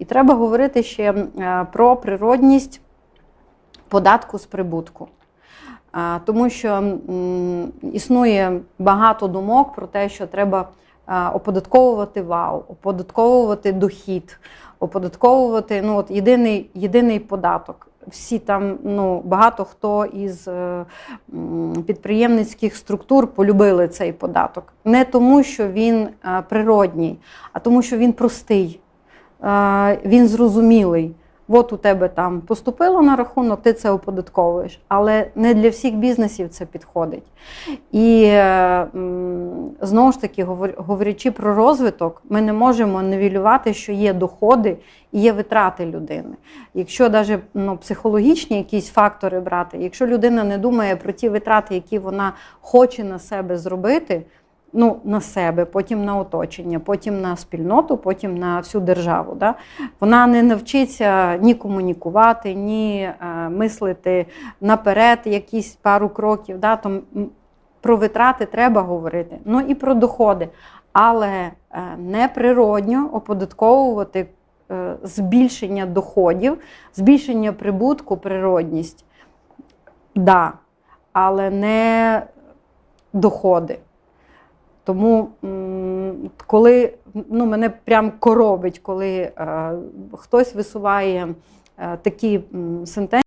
І треба говорити ще е, про природність податку з прибутку. Тому що існує багато думок про те, що треба оподатковувати вау, оподатковувати дохід, оподатковувати ну, от єдиний, єдиний податок. Всі там, ну, багато хто із е, підприємницьких структур полюбили цей податок. Не тому, що він е, природній, а тому, що він простий, е, він зрозумілий. От у тебе там поступило на рахунок, ти це оподатковуєш. Але не для всіх бізнесів це підходить. І е, знову ж таки, говор- говорячи про розвиток, ми не можемо нивелювати, що є доходи і є витрати людини. Якщо навіть ну, психологічні якісь фактори брати, якщо людина не думає про ті витрати, які вона хоче на себе зробити, ну, на себе, потім на оточення, потім на спільноту, потім на всю державу. Да? Вона не навчиться ні комунікувати, ні е, мислити наперед якісь пару кроків. Да? Там, про витрати треба говорити, ну і про доходи. Але е, неприродньо оподатковувати е, збільшення доходів, збільшення прибутку, природність. Да, але не доходи. Тому, коли ну, мене прям коробить, коли е, хтось висуває е, такі сентенції.